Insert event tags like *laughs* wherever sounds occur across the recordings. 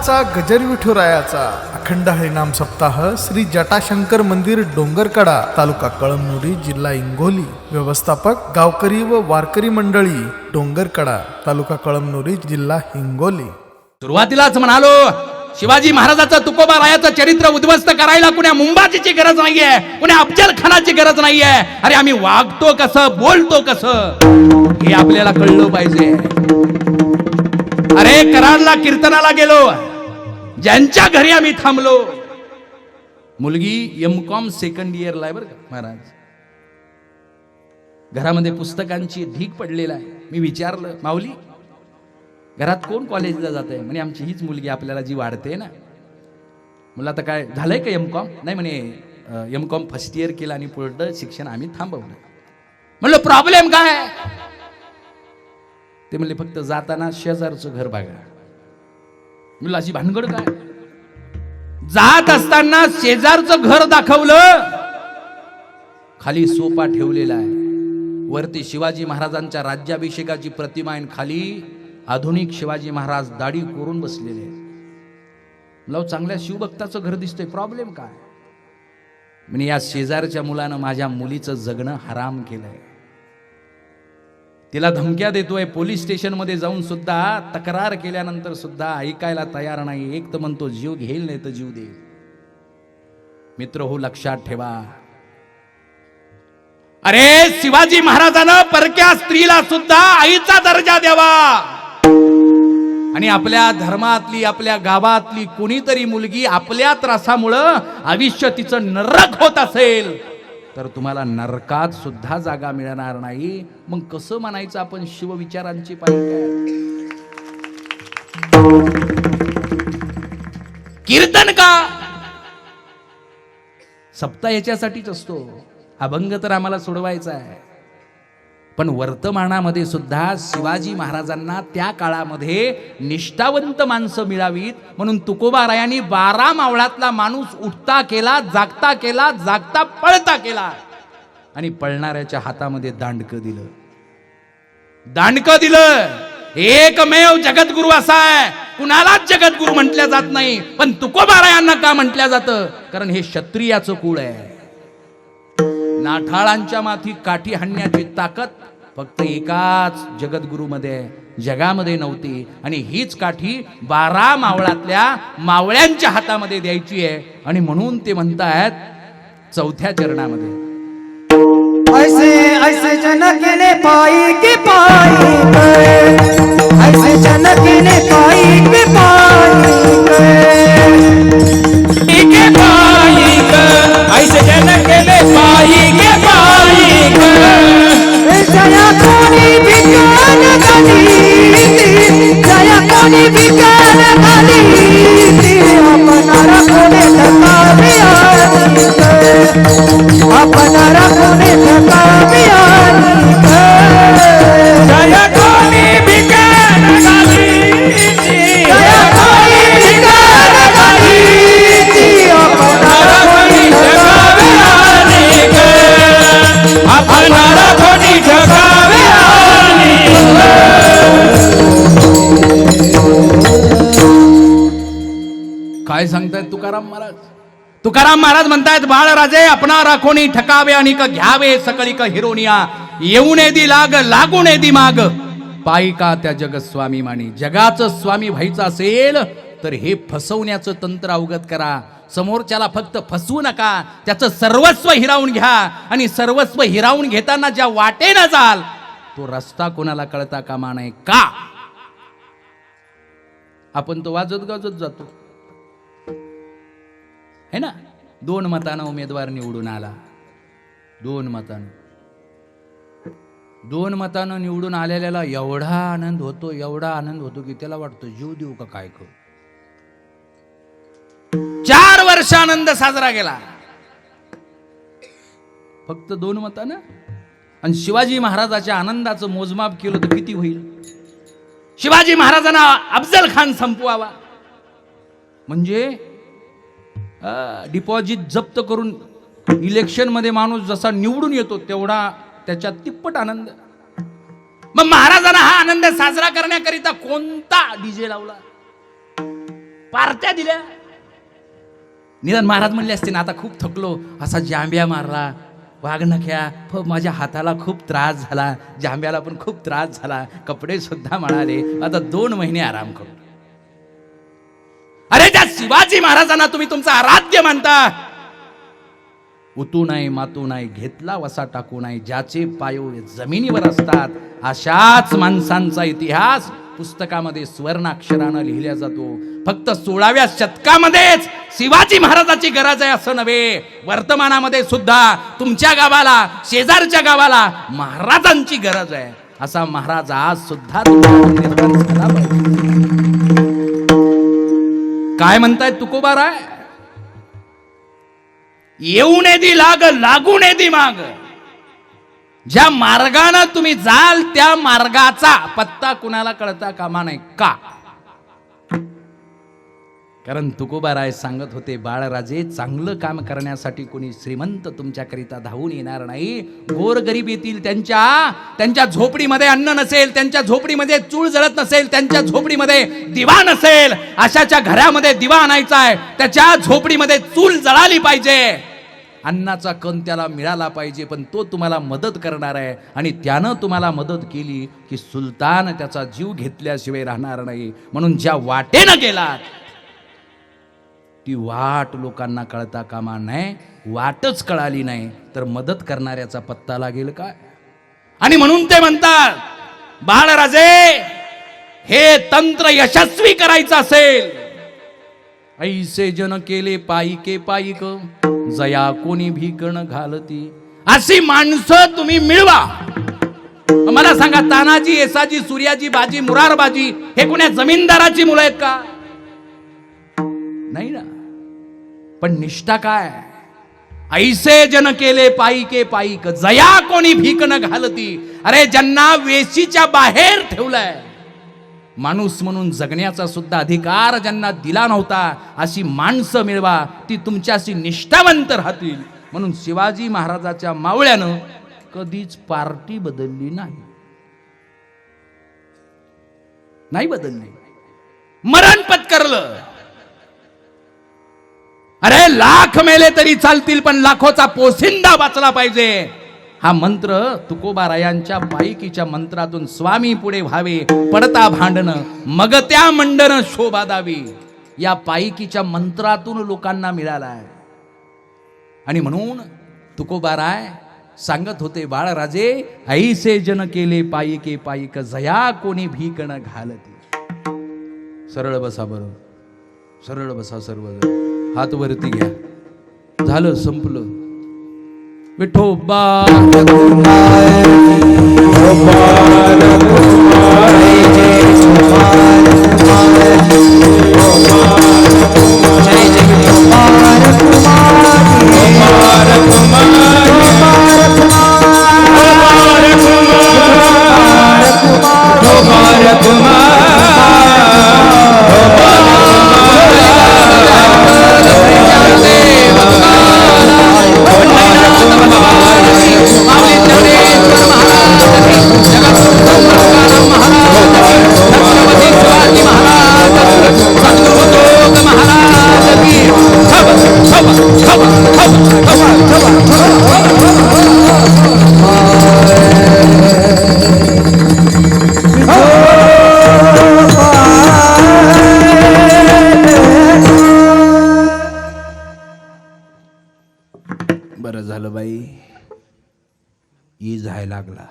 विठ्ठलाचा गजर विठुरायाचा अखंड हरिनाम सप्ताह श्री जटाशंकर मंदिर डोंगरकडा तालुका कळमनुरी जिल्हा इंगोली. व्यवस्थापक गावकरी व वारकरी मंडळी डोंगरकडा तालुका कळमनुरी जिल्हा हिंगोली. सुरुवातीलाच म्हणालो शिवाजी महाराजाचं तुकोबा रायाचं चरित्र उद्ध्वस्त करायला कुण्या मुंबाजीची गरज नाहीये कुण्या अफजल खानाची गरज नाहीये. अरे आम्ही वागतो कसं बोलतो कसं? हे आपल्याला कळलं पाहिजे. अरे कराडला कीर्तनाला गेलो. ज्यांच्या घरी आम्ही थांबलो. मुलगी एम कॉम सेकंड इयरला आहे बरं का महाराज. घरामध्ये पुस्तकांची ढीक पडलेला आहे. मी विचारलं माऊली घरात कोण कॉलेजला जात आहे म्हणे आमची हीच मुलगी आपल्याला जी वाढते ना. मला आता काय झालंय का एम कॉम नाही म्हणे एम कॉम फर्स्ट इयर केलं आणि पुढं शिक्षण आम्ही थांबवलं. म्हणलं प्रॉब्लेम काय? ते म्हणले फक्त जाताना शेजारचं घर बघा. मुलाची भानगड काय? जात असताना शेजारचं घर दाखवलं. खाली सोपा ठेवलेला आहे. वरती शिवाजी महाराजांच्या राज्याभिषेकाची प्रतिमा आहे आणि खाली आधुनिक शिवाजी महाराज दाढी कोरून बसलेले मला चांगल्या शिवभक्ताचं घर दिसतंय. प्रॉब्लेम काय? म्हणजे या शेजारच्या मुलानं माझ्या मुलीचं जगणं हराम केलंय. तिला धमक्या देतोय. पोलीस स्टेशनमध्ये जाऊन सुद्धा तक्रार केल्यानंतर सुद्धा ऐकायला तयार नाही. एक तर म्हणतो जीव घेईल नाही तर जीव देईल. मित्र हो लक्षात ठेवा. अरे शिवाजी महाराजानं परक्या स्त्रीला सुद्धा आईचा दर्जा द्यावा. आणि आपल्या धर्मातली आपल्या गावातली कुणीतरी मुलगी आपल्या त्रासामुळं आयुष्य तिचं नरक होत असेल. तर तुम्हाला नरकात सुद्धा जागा मिळणार नाही. मग कसं म्हणायचं आपण शिवविचारांची पाहिजे कीर्तन का? सप्ताह याच्यासाठीच असतो. अभंग तर आम्हाला सोडवायचा आहे. पण वर्तमानामध्ये सुद्धा शिवाजी महाराजांना त्या काळामध्ये निष्ठावंत माणसं मिळावीत. म्हणून तुकोबारायांनी बारा मावळातला माणूस उठता केला जागता केला जागता पळता केला. आणि पळणाऱ्याच्या हातामध्ये दांडकं दिलं. दांडकं दिलं. एकमेव जगद्गुरु असा आहे. कुणालाच जगद्गुरु म्हटल्या जात नाही. पण तुकोबारायांना का म्हटल्या जातं? कारण हे क्षत्रियाचं कुळ आहे. नाठाळांच्या माथी काठी हाणण्याची ताकद फक्त एकाच जगद्गुरूमध्ये जगामध्ये नव्हती. आणि हीच काठी बारा मावळातल्या मावळ्यांच्या हातामध्ये द्यायची आहे. आणि म्हणून ते म्हणतायत चौथ्या चरणामध्ये. ऐसे ऐसे जनक ने पाई के पाई ऐसे जनक ने पाई के पाई कोणी तुकाराम महाराज. तुकाराम महाराज म्हणतायत बाळराजे आपणा राखोनी ठकावे आणि क घ्यावे सकळी क हिरोनिया. येऊन येदी लाग लागून येदी माग. पायिका त्या जग स्वामी मानी. जगाचं स्वामी व्हायचं असेल तर हे फसवण्याचं तंत्र अवगत करा. समोरच्याला फक्त फसवू नका त्याचं सर्वस्व हिरावून घ्या. आणि सर्वस्व हिरावून घेताना ज्या वाटेनं जाल तो रस्ता कोणाला कळता कामा नये? का? आपण तो वाजत गाजत जातो. है ना? दोन मतानं उमेदवार निवडून आला. दोन मतानं. दोन मतानं निवडून आलेल्याला एवढा आनंद होतो एवढा आनंद होतो की त्याला वाटतो जीव देऊ का काय करू? चार वर्ष आनंद साजरा केला. फक्त दोन मतानं? आणि शिवाजी महाराजाच्या आनंदाचं मोजमाप केलं तर किती होईल? शिवाजी महाराजांना अफजल खान संपवावा. म्हणजे डिपॉझिट जप्त करून इलेक्शनमध्ये माणूस जसा निवडून येतो तेवढा त्याच्यात तिप्पट आनंद. मग महाराजांना हा आनंद साजरा करण्याकरिता कोणता डीजे लावला? पार्ट्या दिल्या. निदान महाराज म्हणले असते ना आता खूप थकलो. असा जांभ्या मारला. वाघनख्या फ माझ्या हाताला खूप त्रास झाला. जांभ्याला पण खूप त्रास झाला. कपडे सुद्धा म्हणाले आता दोन महिने आराम करू अरे त्या शिवाजी महाराजांना तुम्ही तुमचं आराध्य मानता. उतू नाही मातू नाही घेतला वसा टाकू नाही ज्याचे पायो जमिनीवर असतात अशाच माणसांचा इतिहास पुस्तकामध्ये सुवर्णाक्षरानं लिहिला जातो. फक्त सोळाव्या शतकामध्येच शिवाजी महाराजाची गरज आहे असं नव्हे. वर्तमानामध्ये सुद्धा तुमच्या गावाला शेजारच्या गावाला महाराजांची गरज आहे. असा महाराज आज सुद्धा काय म्हणताय तुकोबाराय येऊ दी लाग लागू दी माग. ज्या मार्गानं तुम्ही जाल त्या मार्गाचा पत्ता कुणाला कळता कामा नाही का? कारण तुकोबाराय सांगत होते बाळराजे चांगलं काम करण्यासाठी कोणी श्रीमंत तुमच्याकरिता धावून येणार नाही. गोरगरीब येतील त्यांच्या. त्यांच्या झोपडीमध्ये अन्न नसेल त्यांच्या झोपडीमध्ये चूळ जळत नसेल त्यांच्या झोपडीमध्ये दिवा नसेल. अशाच्या घरामध्ये दिवा आणायचा आहे. त्याच्या झोपडीमध्ये चूल जळाली पाहिजे. अन्नाचा कण त्याला मिळाला पाहिजे पण तो तुम्हाला मदत करणार आहे. आणि त्यानं तुम्हाला मदत केली की सुलतान त्याचा जीव घेतल्याशिवाय राहणार नाही. म्हणून ज्या वाटेनं गेलात ती वाट लोकांना कळता कामा नाही वाटच कळाली नाही तर मदत करणाऱ्याचा पत्ता लागेल काय? आणि म्हणून ते म्हणतात बाळराजे हे तंत्र यशस्वी करायचं असेल. ऐसे जन केले पायिके पायिक जया कोणी भीकण घालती. अशी माणसं तुम्ही मिळवा. मला सांगा तानाजी येसाजी सूर्याजी बाजी मुरारबाजी हे कोण्या जमीनदाराची मुलं आहेत का? नाही ना. पण निष्ठा काय? ऐसे जन केले पायिके पायिक जया कोणी भीक न घालती? अरे ज्यांना वेशीच्या बाहेर ठेवलंय. माणूस म्हणून जगण्याचा सुद्धा अधिकार ज्यांना दिला नव्हता अशी माणसं मिळवा ती तुमच्याशी निष्ठावंत राहतील. म्हणून शिवाजी महाराजाच्या मावळ्यानं कधीच पार्टी बदलली नाही. नाही बदलली. मरण पत्करलं. लाख मेले तरी चालतील पण लाखोचा पोसिंदा वाचला पाहिजे. हा मंत्र तुकोबारायांच्या पायकीच्या मंत्रातून स्वामी पुढे व्हावे. पडता भांडणं मग त्या मंडन शोभा दावी या पायकीच्या मंत्रातून लोकांना मिळाला आहे आणि म्हणून तुकोबाराय सांगत होते बाळराजे ऐसे जन केले पायिके पायिक जया कोणी भीकण घालती. सरळ बसा बरोबर सरळ बसा सर्वजण. हात वरती घ्या. झालं संपलं. विठोबा बरं झालं बाई. ई जाय लागला.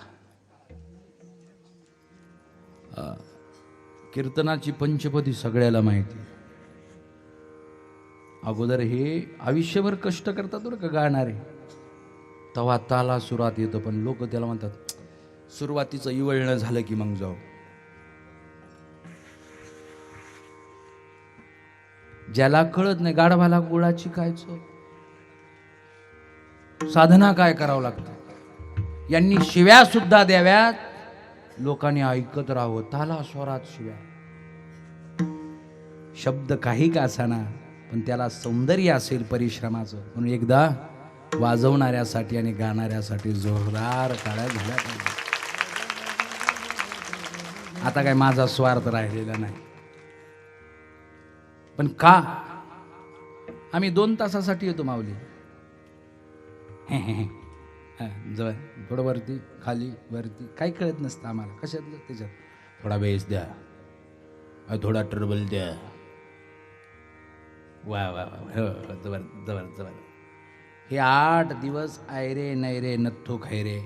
कीर्तनाची पंचपदी सगळ्याला माहिती. अगोदर हे आयुष्यभर कष्ट करतात बरं का गाणारे. तवा ताला सुरात येतं पण लोक त्याला म्हणतात सुरुवातीचं इवळणं झालं की मग जाऊ. ज्याला कळत नाही गाढवाला गुळाची काय चव? साधना काय करावं लागतं? यांनी शिव्या सुद्धा द्याव्यात. लोकांनी ऐकत राहावं. ताला स्वरात शिव्या. शब्द काही का असाना पण त्याला सौंदर्य असेल परिश्रमाचं. म्हणून एकदा वाजवणाऱ्यासाठी आणि गाणाऱ्यासाठी जोरदार काळ्या झाल्या पाहिजे आता काय माझा स्वार्थ राहिलेला नाही. पण का? आम्ही दोन तासासाठी येतो माऊली. *laughs* जवळ थोडं वरती खाली वरती काही कळत नसतं आम्हाला. कशातलं? त्याच्यात. थोडा बेस द्या. थोडा ट्रबल द्या. वा वा वा. हो हो, जबर जबर जबर. हे आठ दिवस आयरे नैरे नथ्थू खैरे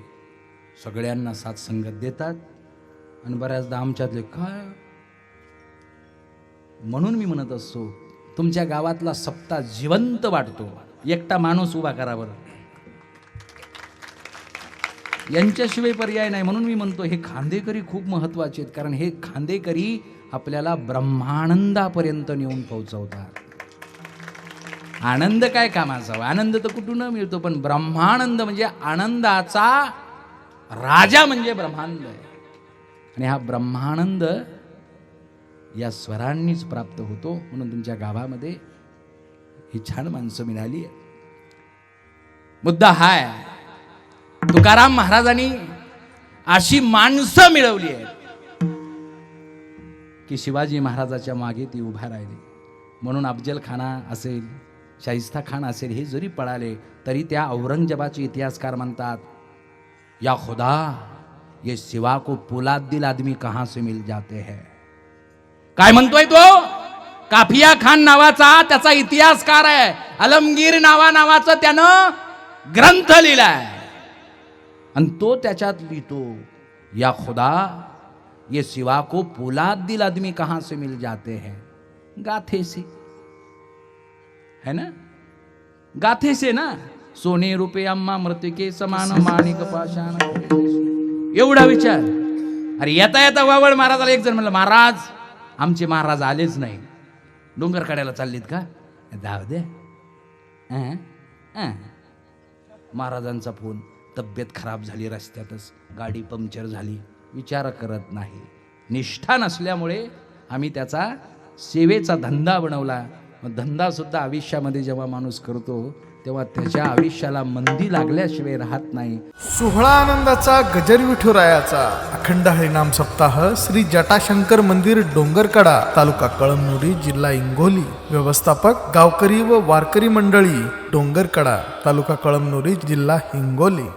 सगळ्यांना साथ संगत देतात. आणि बऱ्याचदा आमच्यातले काय? म्हणून मी म्हणत असतो तुमच्या गावातला सप्ताह जिवंत वाटतो. एकटा माणूस उभा करा बरं. यांच्याशिवाय पर्याय नाही. म्हणून मी म्हणतो हे खांदेकरी खूप महत्त्वाचे आहेत. कारण हे खांदेकरी आपल्याला ब्रह्मानंदापर्यंत नेऊन पोहोचवतात. आनंद काय कामाचा? आनंद तर कुठून मिळतो? पण ब्रह्मानंद म्हणजे आनंदाचा राजा म्हणजे ब्रह्मानंद आहे. आणि हा ब्रह्मानंद या स्वरांनीच प्राप्त होतो. म्हणून तुमच्या गावामध्ये ही छान माणसं मिळाली. मुद्दा हा हाय. तुकाराम महाराजांनी अशी माणसं मिळवली आहेत की शिवाजी महाराजाच्या मागे ती उभा राहिली. म्हणून अफजल खाना असेल शाहिस्ता खान असेल हे जरी पळाले तरी त्या औरंगजेबाचे इतिहासकार म्हणतात या खुदा ये शिवा को पुलाद दिल आदमी कहां से मिल जाते है? काय म्हणतोय तो? काफिया खान नावाचा त्याचा इतिहासकार आहे. अलमगीर नावा नावाचं त्यानं ग्रंथ लिहिलाय आणि तो त्याच्यात लिहितो या खुदा ये सिवा को पोलाद दिल आदमी कहां से मिल जाते हैं? गाथे से। है ना? गाथे से ना? सोने रुपये अम्मा मृतिके समान माणिक पाषाण हो एवढा विचार। अरे येता येता वावळ महाराजाला एक जण म्हणलं महाराज आमचे महाराज आलेच नाही. डोंगर काढायला चाललीत का? जाऊ दे. महाराजांचा फोन. तब्येत खराब झाली रस्त्यातच गाडी पंक्चर झाली विचार करत नाही. निष्ठा नसल्यामुळे आम्ही त्याचा सेवेचा धंदा बनवला. मग आयुष्यामध्ये जेव्हा माणूस करतो तेव्हा त्याच्या आयुष्याला मंदी लागल्याशिवाय राहत नाही. सोहळा आनंदाचा गजर विठुरायाचा अखंड हरिनाम सप्ताह श्री जटाशंकर मंदिर डोंगरकडा तालुका कळमनुरी जिल्हा इंगोली व्यवस्थापक गावकरी व वारकरी मंडळी डोंगरकडा तालुका कळमनुरी जिल्हा हिंगोली.